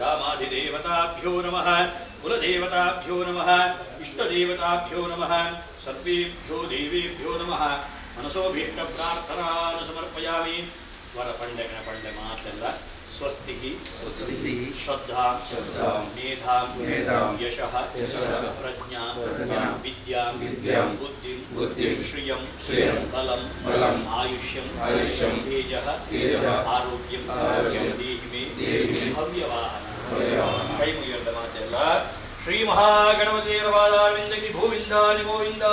रामाधिदेवताभ्यो नमः कुलदेवताभ्यो नमः इष्टदेवताभ्यो नमः सर्वेभ्यो देवेभ्यो नमः। मनसो भीष्टप्रार्थनान् समर्पयामि वरपण्डेण ಪ್ರಾರ್ಥನಾನು ಸಮರ್ಪಯಾಮಿ ವರ ಪಂಡೆ ಗಣಪಂಡೆ ಮಾತೆಲ್ಲ ಸ್ವಸ್ತಿ ಸ್ವಸ್ತಿ ಶ್ರದ್ಧಾಂ ಶ್ರದ್ಧಾಂ ಮೇಧಾಂ ಮೇಧಾಂ ಯಶಃ ಯಶಃ ಪ್ರಜ್ಞಾಂ ಪ್ರಜ್ಞಾಂ ವಿದ್ಯಾಂ ವಿದ್ಯಾಂ ಬುದ್ಧಿಂ ಬುದ್ಧಿಂ ಶ್ರಿಯಂ ಶ್ರಿಯಂ ಬಲಂ ಬಲಂ ಆಯುಷ್ಯಂ ಆಯುಷ್ಯಂ ತೇಜಃ ತೇಜಃ ಆರೋಗ್ಯಂ ಆರೋಗ್ಯಂ ದೇಹಿ ಮೇ ದೇಹಿ ಮೇ ಭವ್ಯವಾಹನ ಭವ್ಯವಾಹನ. ಕೈ ಮುಗಿಯದ ಮಾತೆಲ್ಲ ಶ್ರೀ ಮಹಾಗಣಪತಿಯವರ ವಾದಾರವಿಂದಕ್ಕೆ ಗೋವಿಂದಾನಿ ಗೋವಿಂದ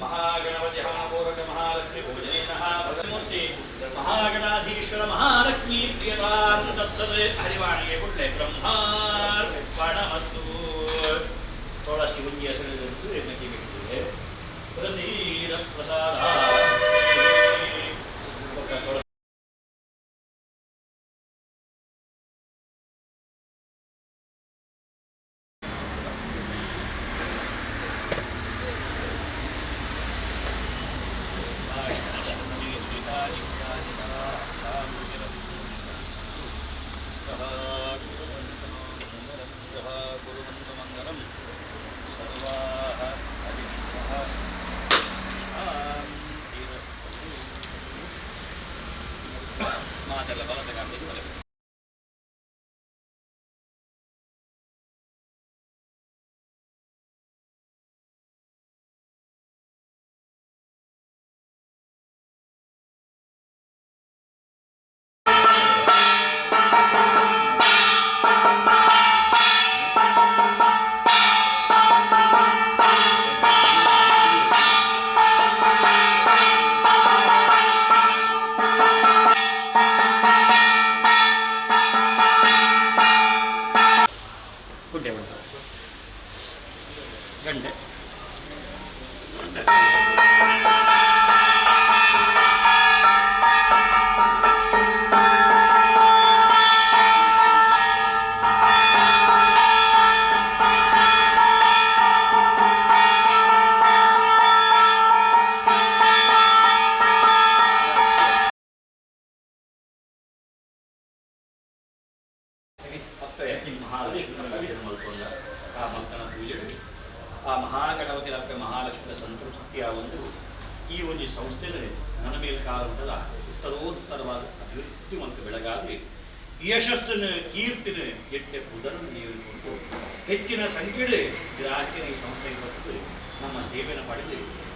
महागणपतिः महागणाधीश्वर महालक्ष्मी प्रियतां तत्सत् हरिवाणिये कुण्डे ब्रह्मार्पणमस्तु तुळसि मुञ्जे सलिदन्तु ಗಂಟೆ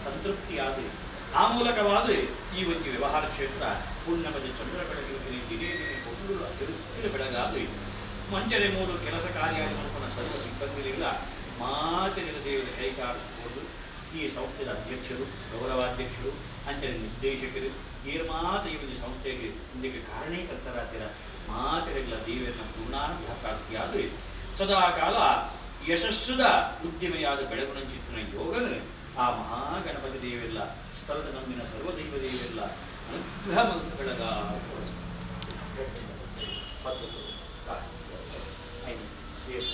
ಪಡೆದು ಸಂತೃಪ್ತಿಯಾದ. ಆ ಮೂಲಕವಾಗಿ ಈ ಒಂದು ವ್ಯವಹಾರ ಕ್ಷೇತ್ರ ಪೂರ್ಣಪದ ಚಂದ್ರ ಬೆಳಗಿನ ದಿನೇ ದಿನೇ ಒಂದು ತಿರುತ್ತಿನ ಬೆಳಗಾಗಿ ಮಂಚನೆ ಮೂರು ಕೆಲಸ ಕಾರ್ಯ ಸರ್ವ ಸಿಬ್ಬಂದಿಗಳಿಲ್ಲ ಮಾತಿನ ದೇವರ ಕೈಕಾಡಿಕೊಂಡು ಈ ಸಂಸ್ಥೆಯ ಅಧ್ಯಕ್ಷರು, ಗೌರವಾಧ್ಯಕ್ಷರು ಅಂಚನೆ ನಿರ್ದೇಶಕರು, ನಿರ್ಮಾತ ಮಾತ ಈ ಒಂದು ಸಂಸ್ಥೆಗೆ ಇಂದಿಗೆ ಕಾರಣೀಕರ್ತರಾಗಿರ ಮಾತಿರಗಳ ದೇವರನ್ನ ಪೂರ್ಣಾರ್ಥ ಪ್ರಾಪ್ತಿಯಾದ ಸದಾ ಕಾಲ ಯಶಸ್ಸುದ ಉದ್ದಿಮೆಯಾದ ಬೆಳಗುಣ ಚಿತ್ರನ ಯೋಗನ ಆ ಮಹಾಗಣಪತಿ ದೇವೆಲ್ಲ ಸ್ಥಳದ ನಮ್ಮಿನ ಸರ್ವದೈವ ದೇವಿಲ್ಲ ಅನುಗ್ರಹ ಮಂತ್ರಗಳಗ ಪದ್ಧತಿ ಐದು ಸೇಫ್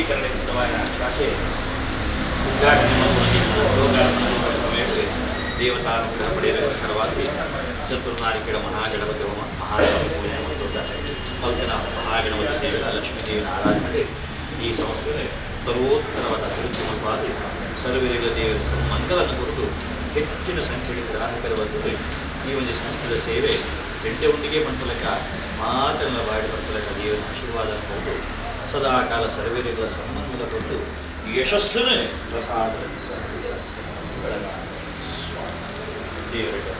ನವೀಕರಣಕೃತವಾದ ಶಾಖೆ ಉದ್ಘಾಟನೆ ಮತ್ತು ರೋಗಾರ್ಪಣೆ ಸಮಯಕ್ಕೆ ದೇವತಾನುಗ್ರಹ ಪಡೆಯಲಿಗೋಸ್ಕರವಾಗಿ ಚತುರ್ನಾರಿಕೆಯ ಮಹಾಗಣಪತಿ ಹೋಮ ಮಹಾಗಣಪತಿ ಪೂಜೆ ಮತ್ತು ಮಲ್ತಿನ ಮಹಾಗಣಪತಿ ಸೇವೆ ಲಕ್ಷ್ಮೀದೇವಿನ ಆರಾಧನೆ ಈ ಸಂಸ್ಥೆ ಸರ್ವೋತ್ತರವಾದ ಅತ್ಯುತ್ತಮವಾದ ಸರ್ವೇರಿಗ ದೇವರ ಸಂಬಂಧವನ್ನು ಕುರಿತು ಹೆಚ್ಚಿನ ಸಂಖ್ಯೆಯಲ್ಲಿ ಗ್ರಾಹಕರ ಬಂದರೆ ಈ ಒಂದು ಸಂಸ್ಥೆಯ ಸೇವೆ ಗಂಟೆ ಉಂಡಿಗೆ ಬಂತಲಕ ಮಾತೆಲ್ಲ ಬಾಡಿ ಬಂತಲಕ ದೇವರ ಆಶೀರ್ವಾದ ಕೊಟ್ಟು ಸದಾ ಕಾಲ ಸರ್ವೇರಿಗಳ ಸಂಬಂಧದ ಕೊಟ್ಟು ಯಶಸ್ಸನ್ನೇ ಪ್ರಸಾದ ಬೆಳಗಾವಿ. ಸ್ವಾಮಿ ದೇವರಿಗೆ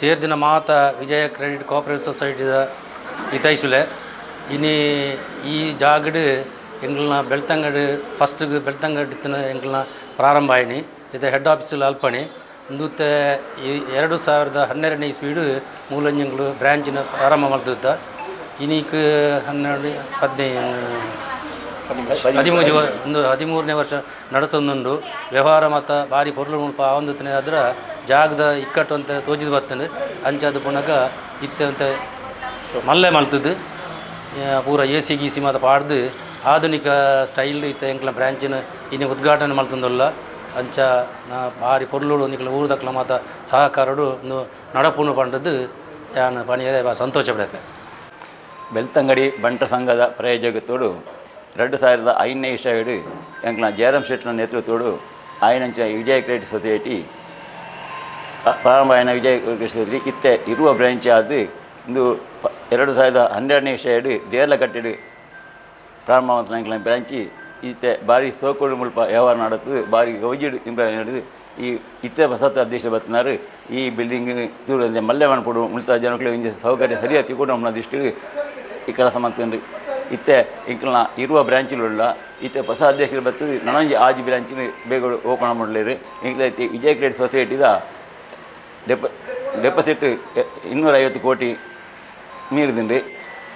ಸೇರ್ದಿನ ಮಾತ ವಿಜಯ ಕ್ರೆಡಿಟ್ ಕೋಆಪರೇಟಿವ್ ಸೊಸೈಟಿದ ಇತೈಸುಲೆ ಇನಿ ಈ ಜಾಗಡ್ ಎಂಗ್ಳನ್ನ ಬೆಳ್ತಂಗಡ್ ಫಸ್ಟ್ ಬೆಳ್ತಂಗಡ್ ಇತ್ತಿನ ಎಂಗ್ಲನ ಪ್ರಾರಂಭ ಆಯ್ನಿ. ಇದು ಹೆಡ್ ಆಫೀಸಲ್ಲಿ ಅಲ್ಪಣಿ. ಮುಂದೆ ಈ ಎರಡು ಸಾವಿರದ ಹನ್ನೆರಡನೇ ಇಸ್ವೀಡು ಮೂಲಂಜಂಗಳು ಬ್ರ್ಯಾಂಚಿನ ಪ್ರಾರಂಭ ಮಾಡ್ತಿದ್ದ. ಇನೀಕ್ ಹನ್ನೆರಡು ಹದಿನೈದು ಹದಿಮೂರು ಒಂದು ಹದಿಮೂರನೇ ವರ್ಷ ನಡತೊಂದುಂಡು. ವ್ಯವಹಾರ ಮತ್ತು ಭಾರಿ ಪೊರ್ಲು ಮುಲ್ಪ ಆವಂದತ್ತನೆ ಆದ್ರೆ ಜಾಗದ ಇಕ್ಕಟ್ಟು ಅಂತ ತೋಜಿದು ಬರ್ತಂದು. ಅಂಚಾದ ಪುನಗ ಇತ್ತೆ ಅಂತ ಮಲ್ಲೆ ಮಲ್ತದ್ದು ಪೂರ ಎ ಸಿ ಗೀಸಿ ಮತ್ತು ಪಾಡ್ದು. ಆಧುನಿಕ ಸ್ಟೈಲ್ ಇತ್ತ ಎಂಕ್ಲ ಬ್ರ್ಯಾಂಚಿನ ಇನ್ನು ಉದ್ಘಾಟನೆ ಮಲ್ತಂದಲ್ಲ. ಅಂಚ ನಾ ಭಾರಿ ಪೊರ್ಲು ಒಂದಿಕ್ಲ ಊರ್ದಕ್ಲ ಮಾತ ಸಹಕಾರಡು ಒಂದು ನಡಪುನು ಪಂಡದ್ದು. ಯಾನ ಪಣಿಯ ಸಂತೋಷ ಪಡತ್ತೆ ಬೆಳ್ತಂಗಡಿ ಬಂಟ ಸಂಘದ ಪ್ರಾಯೋಜಕത്തോಡು ಎರಡು ಸಾವಿರದ ಐದನೇ ಇಸ್ವಿಡು ಎಂಕ್ಲ ಜಯರಾಮ್ ಶೆಟ್ಟಿನ ನೇತೃತ್ವಡು ಆಯ್ನ ವಿಜಯ ಕ್ರೆಡಿಟ್ ಸೊಸೈಟಿ ಪ್ರಾರಂಭ ಆಯ್ನ ವಿಜಯ ಕ್ರೆಡಿಟ್ ಸೊಸೈಟಿ ಇತ್ತೆ ಇರುವ ಬ್ರಾಂಚ್ ಆದ ಇಂದು ಎರಡು ಸಾವಿರದ ಹನ್ನೆರಡನೇ ಇಸ್ವಿಡು ದೇರ್ಲಕಟ್ಟೆಡು ಪ್ರಾರಂಭ ಪ್ರಾರಂಭವಂತ ಎಂಕ್ಲ ಬ್ರ್ಯಾಂಚಿ ಇತ್ತೆ ಬಾರಿ ಸೋಕೋಡು ಮುಲ್ಪ ವ್ಯವಹಾರ ನಡೆದು ಬಾರಿ ಗೌಜಿಡು ಇಂಬ ನಡೆದು ಈ ಇತ್ತೆ ಬಸತ್ತ ಅಧ್ಯಕ್ಷ ಬತ್ತಿನಾರು ಈ ಬಿಲ್ಡಿಂಗ್ ಮಲ್ಲೆ ಮಾಡಿಕೊಡು ಮುಳಿತ ಜನಗಳು ಸೌಕರ್ಯ ಸರಿಯಾಗಿ ತಿಳ್ಕೊಂಡು ನಮ್ಮ ದೃಷ್ಟಿಗೆ ಈ ಕೆಲಸ ಮಾಡ್ಕೊಂಡು ಇತ್ತೆ ಇಂಕಲ್ನ ಇರುವ ಬ್ರ್ಯಾಂಚಿಲುಳ್ಳ ಇತ್ತೆ ಹೊಸ ಅಧ್ಯಕ್ಷರು ಬರ್ತದೆ. ನನಂಜಿ ಆಜಿ ಬ್ರ್ಯಾಂಚಿನ ಬೇಗ ಓಪನ್ ಮಾಡಲಿರಿ. ಇಂಕ್ಲ ಇತ್ತೆ ವಿಜಯ ಕ್ರೇಡ್ ಸೊಸೈಟಿದ ಡೆಪ, ಡೆಪಾಸಿಟ್ ಇನ್ನೂರೈವತ್ತು ಕೋಟಿ ಮೀರಿದಿಂಡಿ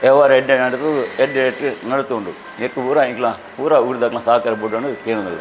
ವ್ಯವಹಾರ ಎಡ್ಡೆ ನಡೆದು, ಎಡ್ಡೆ ಎಟ್ಟು ನಡೆದುಕೊಂಡು ಎಕ್ಕು ಪೂರ ಇಂಕ್ಲ, ಪೂರ ಉಳಿದಾಗ್ಲ ಸಹಕಾರ ಬೋರ್ಡ್ ಕೇಳೋದಿಲ್ಲ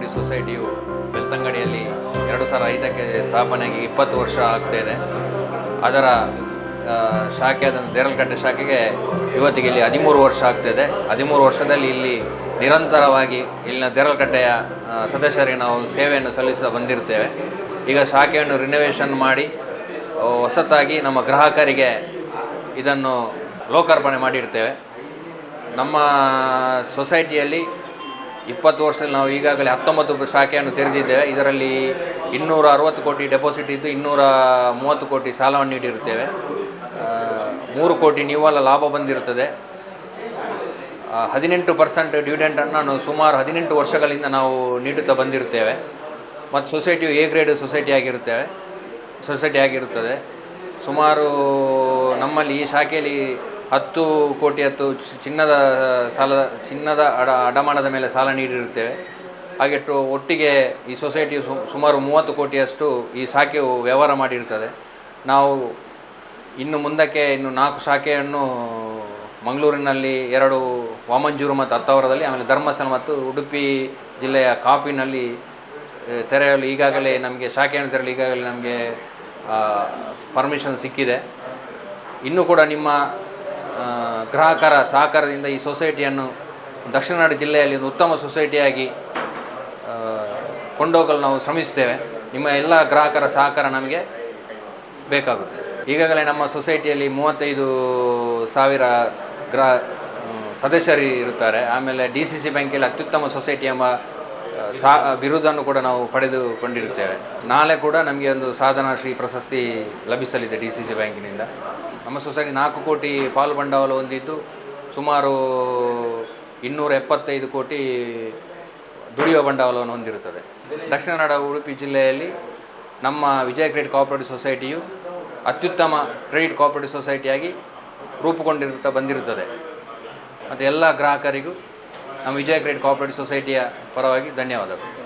ಕೋಆಪರೇಟಿವ್ ಸೊಸೈಟಿಯು ಬೆಳ್ತಂಗಡಿಯಲ್ಲಿ ಎರಡು ಸಾವಿರ ಐದಕ್ಕೆ ಸ್ಥಾಪನೆಯಾಗಿ ಇಪ್ಪತ್ತು ವರ್ಷ ಆಗ್ತಾಯಿದೆ ಅದರ ಶಾಖೆ ಅದನ್ನು ದೇರಲ್ಕಟ್ಟೆ ಶಾಖೆಗೆ ಇವತ್ತಿಗೆ ಇಲ್ಲಿ ಹದಿಮೂರು ವರ್ಷ ಆಗ್ತಾಯಿದೆ ಹದಿಮೂರು ವರ್ಷದಲ್ಲಿ ಇಲ್ಲಿ ನಿರಂತರವಾಗಿ ಇಲ್ಲಿನ ದೇರಲ್ಕಟ್ಟೆಯ ಸದಸ್ಯರಿಗೆ ನಾವು ಸೇವೆಯನ್ನು ಸಲ್ಲಿಸ ಬಂದಿರ್ತೇವೆ ಈಗ ಶಾಖೆಯನ್ನು ರಿನೋವೇಷನ್ ಮಾಡಿ ಹೊಸತಾಗಿ ನಮ್ಮ ಗ್ರಾಹಕರಿಗೆ ಇದನ್ನು ಲೋಕಾರ್ಪಣೆ ಮಾಡಿರ್ತೇವೆ. ನಮ್ಮ ಸೊಸೈಟಿಯಲ್ಲಿ ಇಪ್ಪತ್ತು ವರ್ಷದಲ್ಲಿ ನಾವು ಈಗಾಗಲೇ ಹತ್ತೊಂಬತ್ತು ಶಾಖೆಯನ್ನು ತೆರೆದಿದ್ದೇವೆ ಇದರಲ್ಲಿ ಇನ್ನೂರ ಅರವತ್ತು ಕೋಟಿ ಡೆಪಾಸಿಟ್ ಇದ್ದು ಇನ್ನೂರ ಮೂವತ್ತು ಕೋಟಿ ಸಾಲವನ್ನು ನೀಡಿರುತ್ತೇವೆ. ಮೂರು ಕೋಟಿ ನಿವ್ವಳ ಲಾಭ ಬಂದಿರುತ್ತದೆ. ಹದಿನೆಂಟು ಪರ್ಸೆಂಟ್ ಡಿವಿಡೆಂಟನ್ನು ನಾನು ಸುಮಾರು ಹದಿನೆಂಟು ವರ್ಷಗಳಿಂದ ನಾವು ನೀಡುತ್ತಾ ಬಂದಿರುತ್ತೇವೆ. ಮತ್ತು ಸೊಸೈಟಿಯು ಎ ಗ್ರೇಡ್ ಸೊಸೈಟಿ ಆಗಿರುತ್ತೇವೆ. ಸೊಸೈಟಿ ಆಗಿರುತ್ತದೆ. ಸುಮಾರು ನಮ್ಮಲ್ಲಿ ಈ ಶಾಖೆಯಲ್ಲಿ ಹತ್ತು ಕೋಟಿ ಹತ್ತು ಚಿನ್ನದ ಸಾಲ ಚಿನ್ನದ ಅಡ, ಅಡಮಾನದ ಮೇಲೆ ಸಾಲ ನೀಡಿರುತ್ತೇವೆ. ಹಾಗೆ ಒಟ್ಟಿಗೆ ಈ ಸೊಸೈಟಿಯು ಸುಮಾರು ಮೂವತ್ತು ಕೋಟಿಯಷ್ಟು ಈ ಶಾಖೆಯು ವ್ಯವಹಾರ ಮಾಡಿರ್ತದೆ ನಾವು ಇನ್ನು ಮುಂದಕ್ಕೆ ಇನ್ನು ನಾಲ್ಕು ಶಾಖೆಯನ್ನು ಮಂಗಳೂರಿನಲ್ಲಿ, ಎರಡು ವಾಮಂಜೂರು ಮತ್ತು ಹತ್ತವರದಲ್ಲಿ, ಆಮೇಲೆ ಧರ್ಮಸ್ಥಳ ಮತ್ತು ಉಡುಪಿ ಜಿಲ್ಲೆಯ ಕಾಪಿನಲ್ಲಿ ತೆರೆಯಲು ಈಗಾಗಲೇ ನಮಗೆ, ಶಾಖೆಯನ್ನು ತೆರೆಯಲು ಈಗಾಗಲೇ ನಮಗೆ ಪರ್ಮಿಷನ್ ಸಿಕ್ಕಿದೆ. ಇನ್ನೂ ಕೂಡ ನಿಮ್ಮ ಗ್ರಾಹಕರ ಸಹಕಾರದಿಂದ ಈ ಸೊಸೈಟಿಯನ್ನು ದಕ್ಷಿಣ ಕನ್ನಡ ಜಿಲ್ಲೆಯಲ್ಲಿ ಒಂದು ಉತ್ತಮ ಸೊಸೈಟಿಯಾಗಿ ಕೊಂಡೋಗಲು ನಾವು ಶ್ರಮಿಸ್ತೇವೆ ನಿಮ್ಮ ಎಲ್ಲ ಗ್ರಾಹಕರ ಸಹಕಾರ ನಮಗೆ ಬೇಕಾಗುತ್ತೆ. ಈಗಾಗಲೇ ನಮ್ಮ ಸೊಸೈಟಿಯಲ್ಲಿ ಮೂವತ್ತೈದು ಸಾವಿರ ಗ್ರಾ ಸದಸ್ಯರು ಇರುತ್ತಾರೆ. ಆಮೇಲೆ ಡಿ ಸಿ ಸಿ ಬ್ಯಾಂಕಲ್ಲಿ ಅತ್ಯುತ್ತಮ ಸೊಸೈಟಿ ಎಂಬ ಸಾ, ಬಿರುದನ್ನು ಕೂಡ ನಾವು ಪಡೆದುಕೊಂಡಿರುತ್ತೇವೆ. ನಾಳೆ ಕೂಡ ನಮಗೆ ಒಂದು ಸಾಧನಾ ಶ್ರೀ ಪ್ರಶಸ್ತಿ ಲಭಿಸಲಿದೆ ಡಿ ಸಿ ಸಿ ಬ್ಯಾಂಕಿನಿಂದ. ನಮ್ಮ ಸೊಸೈಟಿ ನಾಲ್ಕು ಕೋಟಿ ಪಾಲು ಬಂಡವಾಳ ಹೊಂದಿದ್ದು, ಸುಮಾರು ಇನ್ನೂರ ಎಪ್ಪತ್ತೈದು ಕೋಟಿ ದುಡಿಯುವ ಬಂಡವಾಳವನ್ನು ಹೊಂದಿರುತ್ತದೆ. ದಕ್ಷಿಣ ಕನ್ನಡ, ಉಡುಪಿ ಜಿಲ್ಲೆಯಲ್ಲಿ ನಮ್ಮ ವಿಜಯ ಕ್ರೆಡಿಟ್ ಕೋಆಪರೇಟಿವ್ ಸೊಸೈಟಿಯು ಅತ್ಯುತ್ತಮ ಕ್ರೆಡಿಟ್ ಕೋಆಪರೇಟಿವ್ ಸೊಸೈಟಿಯಾಗಿ ರೂಪುಗೊಂಡಿರುತ್ತಾ ಬಂದಿರುತ್ತದೆ. ಮತ್ತು ಎಲ್ಲ ಗ್ರಾಹಕರಿಗೂ ನಮ್ಮ ವಿಜಯ ಗ್ರೇಟ್ ಕೋಆಪರೇಟಿವ್ ಸೊಸೈಟಿಯ ಪರವಾಗಿ ಧನ್ಯವಾದಗಳು.